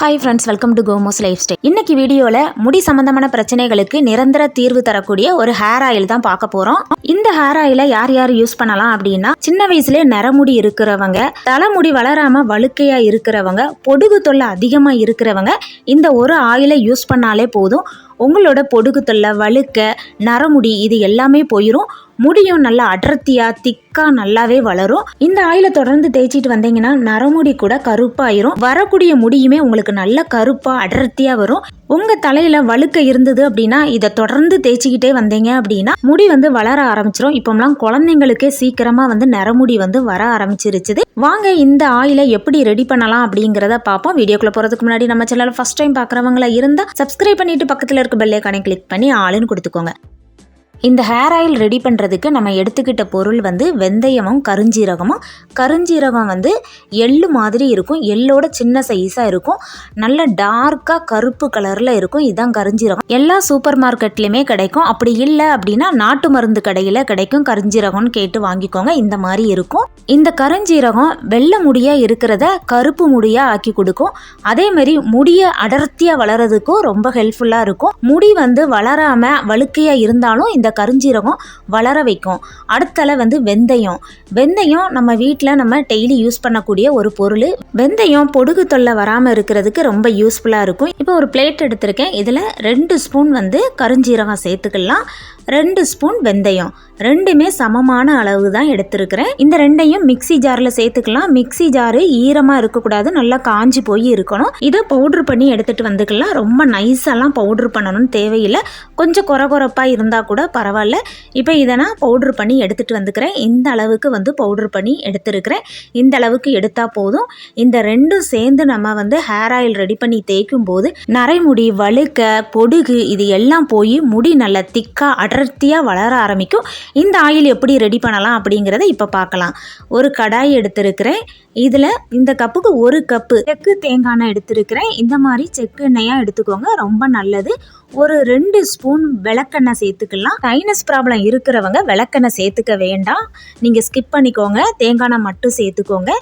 Hi friends welcome to Como's lifestyle இன்னைக்கு வீடியோவில் முடி சம்பந்தமான பிரச்சனைகளுக்கு நிரந்தர தீர்வு தரக்கூடிய ஒரு ஹேர் ஆயில் தான் பார்க்க போகிறோம் இந்த ஹேர் ஆயிலை யார் யார் யூஸ் பண்ணலாம் அப்படின்னா சின்ன வயசுலேயே நரமுடி இருக்கிறவங்க தலைமுடி வளராமல் வழுக்கையாக இருக்கிறவங்க பொடுகு தொல்லை அதிகமாக இருக்கிறவங்க இந்த ஒரு ஆயிலை யூஸ் பண்ணாலே போதும். உங்களோட பொடுகு தொல்லை வழுக்க நரமுடி இது எல்லாமே போயிடும் முடியும் நல்லா அடர்த்தியாக திக்காக நல்லாவே வளரும். இந்த ஆயிலை தொடர்ந்து தேய்ச்சிட்டு வந்தீங்கன்னா நரமுடி கூட கருப்பாயிரும். வரக்கூடிய முடியுமே உங்களுக்கு நல்ல கருப்பாக அடர்த்தியாக வரும். உங்கள் தலையில் வழுக்க இருந்தது அப்படின்னா இதை தொடர்ந்து தேய்ச்சிக்கிட்டே வந்தீங்க அப்படின்னா முடி வந்து வளர ஆரம்பிச்சிரும். இப்போம்லாம் குழந்தைங்களுக்கே சீக்கிரமாக வந்து நரமுடி வந்து வர ஆரம்பிச்சிருச்சுது. வாங்க இந்த ஆயிலை எப்படி ரெடி பண்ணலாம் அப்படிங்கிறத பார்ப்போம். வீடியோக்குள்ளே போகிறதுக்கு முன்னாடி நம்ம சேனல் ஃபஸ்ட் டைம் பார்க்குறவங்களா இருந்தால் சப்ஸ்கிரைப் பண்ணிட்டு பக்கத்தில் இருக்க பெல்லைக்கானே கிளிக் பண்ணி ஆளுன்னு கொடுத்துக்கோங்க. இந்த ஹேர் ஆயில் ரெடி பண்ணுறதுக்கு நம்ம எடுத்துக்கிட்ட பொருள் வந்து வெந்தயமும் கருஞ்சீரகமும். கருஞ்சீரகம் வந்து எள்ளு மாதிரி இருக்கும். எள்ளோட சின்ன சைஸாக இருக்கும். நல்ல டார்க்காக கருப்பு கலரில் இருக்கும். இதுதான் கருஞ்சீரகம். எல்லா சூப்பர் மார்க்கெட்லேயுமே கிடைக்கும். அப்படி இல்லை அப்படின்னா நாட்டு மருந்து கடையில் கிடைக்கும். கருஞ்சீரகம்னு கேட்டு வாங்கிக்கோங்க. இந்த மாதிரி இருக்கும். இந்த கருஞ்சீரகம் வெள்ளை முடியாக இருக்கிறத கருப்பு முடியாக ஆக்கி கொடுக்கும். அதே மாதிரி முடியை அடர்த்தியாக வளர்கிறதுக்கும் ரொம்ப ஹெல்ப்ஃபுல்லாக இருக்கும். முடி வந்து வளராமல் வழுக்கையாக இருந்தாலும் இந்த கருஞ்சீரகம் வளர வைக்கும். அடுத்தல வந்து வெந்தயம். வெந்தயம் நம்ம வீட்டில் நம்ம டெய்லி யூஸ் பண்ணக்கூடிய ஒரு பொருள். வெந்தயம் பொடுகு தொல்லை வராமல் இருக்கிறதுக்கு ரொம்ப யூஸ்ஃபுல்லாக இருக்கும். இப்போ ஒரு பிளேட் எடுத்திருக்கேன். இதில் ரெண்டு ஸ்பூன் வந்து கருஞ்சீரகம் சேர்த்துக்கலாம். ரெண்டு ஸ்பூன் வெந்தயம். ரெண்டுமே சமமான அளவு தான் எடுத்துருக்கிறேன். இந்த ரெண்டையும் மிக்ஸி ஜாரில் சேர்த்துக்கலாம். மிக்ஸி ஜாரு ஈரமாக இருக்கக்கூடாது. நல்லா காஞ்சி போய் இருக்கணும். இதை பவுட்ரு பண்ணி எடுத்துகிட்டு வந்துக்கலாம். ரொம்ப நைஸாலாம் பவுட்ரு பண்ணணும்னு தேவையில்லை. கொஞ்சம் குறை குறைப்பாக இருந்தால் கூட பரவாயில்ல. இப்போ இதை நான் பவுட்ரு பண்ணி எடுத்துகிட்டு வந்துக்கிறேன். இந்த அளவுக்கு வந்து பவுட்ரு பண்ணி எடுத்துருக்கிறேன். இந்த அளவுக்கு எடுத்தால் போதும். இந்த ரெண்டும் சேர்ந்து நம்ம வந்து ஹேர் ஆயில் ரெடி பண்ணி தேய்க்கும் போது நரைமுடி வழுக்க பொடுகு இது எல்லாம் போய் முடி நல்லா திக்காக அடர்த்தியாக வளர ஆரம்பிக்கும். இந்த ஆயில் எப்படி ரெடி பண்ணலாம் அப்படிங்கிறத இப்போ பார்க்கலாம். ஒரு கடாய் எடுத்திருக்கிறேன். இதில் இந்த கப்புக்கு ஒரு கப்பு செக்கு தேங்காய் எண்ணெய் எடுத்திருக்கிறேன். இந்த மாதிரி செக்கு எண்ணெயாக எடுத்துக்கோங்க. ரொம்ப நல்லது. ஒரு ரெண்டு ஸ்பூன் விளக்கெண்ணெய் சேர்த்துக்கலாம். சைனஸ் ப்ராப்ளம் இருக்கிறவங்க விளக்கெண்ணெய் சேர்த்துக்க வேண்டாம். நீங்கள் ஸ்கிப் பண்ணிக்கோங்க. தேங்காய் எண்ணெய் மட்டும் சேர்த்துக்கோங்க.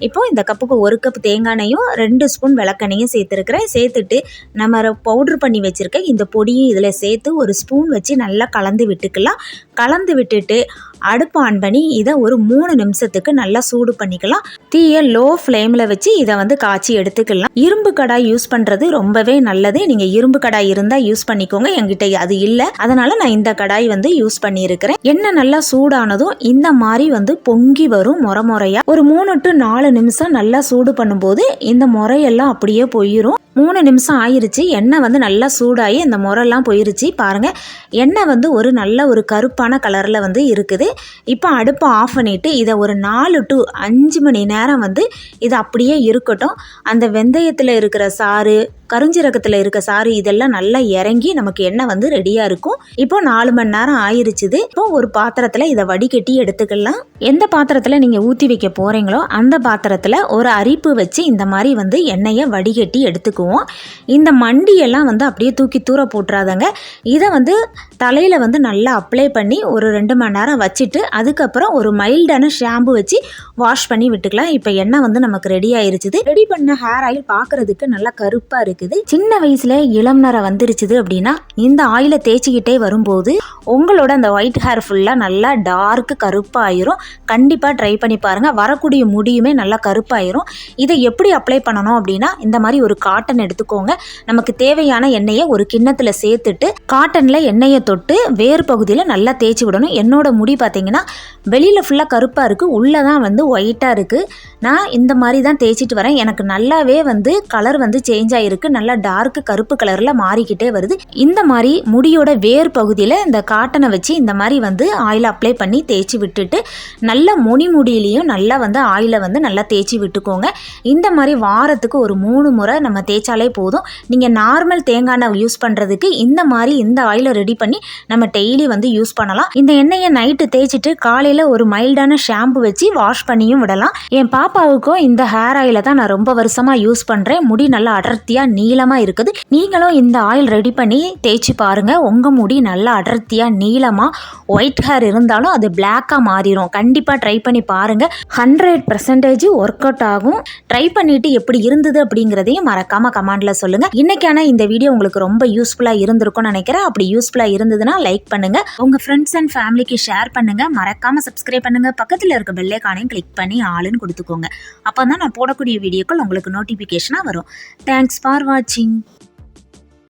இப்போ இந்த கப்புக்கு ஒரு கப் தேங்காயையும் ரெண்டு ஸ்பூன் விளக்கெண்ணையும் சேர்த்துருக்கிறேன். சேர்த்துட்டு நம்ம பவுட்ரு பண்ணி வச்சுருக்க இந்த பொடியும் இதில் சேர்த்து ஒரு ஸ்பூன் வச்சு நல்லா கலந்து விட்டுக்கலாம். கலந்து விட்டுட்டு அடுப்பு ஆன் பண்ணி இதை ஒரு மூணு நிமிஷத்துக்கு நல்லா சூடு பண்ணிக்கலாம். தீயை லோ ஃப்ளேமில் வச்சு இதை வந்து காய்ச்சி எடுத்துக்கலாம். இரும்பு கடாய் யூஸ் பண்ணுறது ரொம்பவே நல்லது. நீங்கள் இரும்பு கடாய் இருந்தால் யூஸ் பண்ணிக்கோங்க. என்கிட்ட அது இல்லை. அதனால் நான் இந்த கடாய் வந்து யூஸ் பண்ணியிருக்கிறேன். எண்ணெய் நல்லா சூடானதும் இந்த மாதிரி வந்து பொங்கி வரும் முறை முறையாக ஒரு மூணு டு நாலு நிமிஷம் நல்லா சூடு பண்ணும்போது இந்த முறையெல்லாம் அப்படியே போயிடும் மூணு நிமிஷம் ஆயிடுச்சு எண்ணெய் வந்து நல்லா சூடாகி அந்த முறைலாம் போயிருச்சு. பாருங்கள் எண்ணெய் வந்து ஒரு நல்ல ஒரு கருப்பான கலரில் வந்து இருக்குது. இப்போ அடுப்பை ஆஃப் பண்ணிவிட்டு இதை ஒரு நாலு டு அஞ்சு மணி நேரம் வந்து இது அப்படியே இருக்கட்டும். அந்த வெந்தயத்தில் இருக்கிற சாறு கருஞ்சீரகத்தில் இருக்க சாறு இதெல்லாம் நல்லா இறங்கி நமக்கு எண்ணெய் வந்து ரெடியாக இருக்கும். இப்போ நாலு மணி நேரம் ஆயிருச்சுது. இப்போ ஒரு பாத்திரத்தில் இதை வடிகட்டி எடுத்துக்கலாம். எந்த பாத்திரத்தில் நீங்கள் ஊற்றி வைக்க போகிறீங்களோ அந்த பாத்திரம் பாத்திரத்தில் ஒரு அரிப்பு வச்சு இந்த மாதிரி வந்து எண்ணெயை வடிகட்டி எடுத்துக்குவோம். இந்த மண்டியெல்லாம் வந்து அப்படியே தூக்கி தூர போட்டுறாதங்க. இதை வந்து தலையில் வந்து நல்லா அப்ளை பண்ணி ஒரு ரெண்டு மணி நேரம் வச்சுட்டு அதுக்கப்புறம் ஒரு மைல்டான ஷாம்பு வச்சு வாஷ் பண்ணி விட்டுக்கலாம். இப்போ எண்ணெய் வந்து நமக்கு ரெடி ஆயிருச்சுது. ரெடி பண்ண ஹேர் ஆயில் பார்க்குறதுக்கு நல்லா கருப்பாக இருக்குது. சின்ன வயசில் இளம் நிறம் வந்துருச்சுது அப்படின்னா இந்த ஆயிலை தேய்ச்சிக்கிட்டே வரும்போது உங்களோட அந்த ஒயிட் ஹேர் ஃபுல்லாக நல்லா டார்க்கு கருப்பாயிரும் கண்டிப்பாக ட்ரை பண்ணி பாருங்கள் வரக்கூடிய முடியுமே நல்லா நல்லா கருப்பாயிரும். இதை எப்படி அப்ளை பண்ணணும் அப்படின்னா இந்த மாதிரி ஒரு காட்டன் எடுத்துக்கோங்க. நமக்கு தேவையான எண்ணெயை ஒரு கிண்ணத்தில் சேர்த்துட்டு காட்டனில் எண்ணெயை தொட்டு வேறு பகுதியில் நல்லா தேய்ச்சி விடணும். என்னோட முடி பார்த்தீங்கன்னா வெளியில் ஃபுல்லாக கருப்பாக இருக்குது உள்ளே தான் வந்து ஒயிட்டாக இருக்குது நான் இந்த மாதிரி தான் தேய்ச்சிட்டு வரேன். எனக்கு நல்லாவே வந்து கலர் வந்து சேஞ்ச் ஆகிருக்கு நல்லா டார்க்கு கருப்பு கலரில் மாறிக்கிட்டே வருது. இந்த மாதிரி முடியோட வேர் பகுதியில் இந்த காட்டனை வச்சு இந்த மாதிரி வந்து ஆயில் அப்ளை பண்ணி தேய்ச்சி விட்டுட்டு நல்ல முனி முடியிலையும் நல்லா வந்து ஆயிலை வந்து நல்லா தேய்ச்சி விட்டுக்கோங்க. இந்த மாதிரி வாரத்துக்கு ஒரு மூணு முறை நம்ம தேய்ச்சாலே போதும். நீங்கள் நார்மல் தேங்காய் எண்ணெய் யூஸ் பண்ணுறதுக்கு இந்த மாதிரி இந்த ஆயிலை ரெடி பண்ணி நம்ம டெய்லி வந்து யூஸ் பண்ணலாம். இந்த எண்ணெயை நைட்டு தேய்ச்சிட்டு காலையில் ஒரு மைல்டான ஷாம்பு வச்சு வாஷ் பண்ணியும் விடலாம். என் பாப்பாவுக்கும் இந்த ஹேர் ஆயிலை தான் நான் ரொம்ப வருஷமாக யூஸ் பண்ணுறேன் முடி நல்லா அடர்த்தியாக நீளமாக இருக்குது. நீங்களும் இந்த ஆயில் ரெடி பண்ணி தேய்ச்சி பாருங்கள் உங்கள் முடி நல்லா அடர்த்தியாக நீளமாக ஒயிட் ஹேர் இருந்தாலும் அது பிளாக்காக மாறிடும் கண்டிப்பாக ட்ரை பண்ணி பாருங்கள் ஹண்ட்ரட் பர்சன்டேஜ் ஒர்க் அவுட் ஆகும். ட்ரை பண்ணிவிட்டு எப்படி இருந்தது அப்படிங்கிறதையும் மறக்காமல் கமெண்டில் சொல்லுங்கள் இன்றைக்கான இந்த வீடியோ உங்களுக்கு ரொம்ப யூஸ்ஃபுல்லாக இருந்திருக்கும்னு நினைக்கிறேன். அப்படி யூஸ்ஃபுல்லாக இருந்ததுன்னா லைக் பண்ணுங்கள் உங்கள் ஃப்ரெண்ட்ஸ் அண்ட் ஃபேமிலிக்கு ஷேர் பண்ணுங்கள் மறக்காமல் சப்ஸ்கிரைப் பண்ணுங்கள் பக்கத்தில் இருக்க பெல்லைக்கானையும் கிளிக் பண்ணி ஆளுன்னு கொடுத்துக்கோங்க. அப்போ தான் நான் போடக்கூடிய வீடியோக்கள் உங்களுக்கு நோட்டிஃபிகேஷனாக வரும். தேங்க்ஸ் ஃபார் வாட்சிங்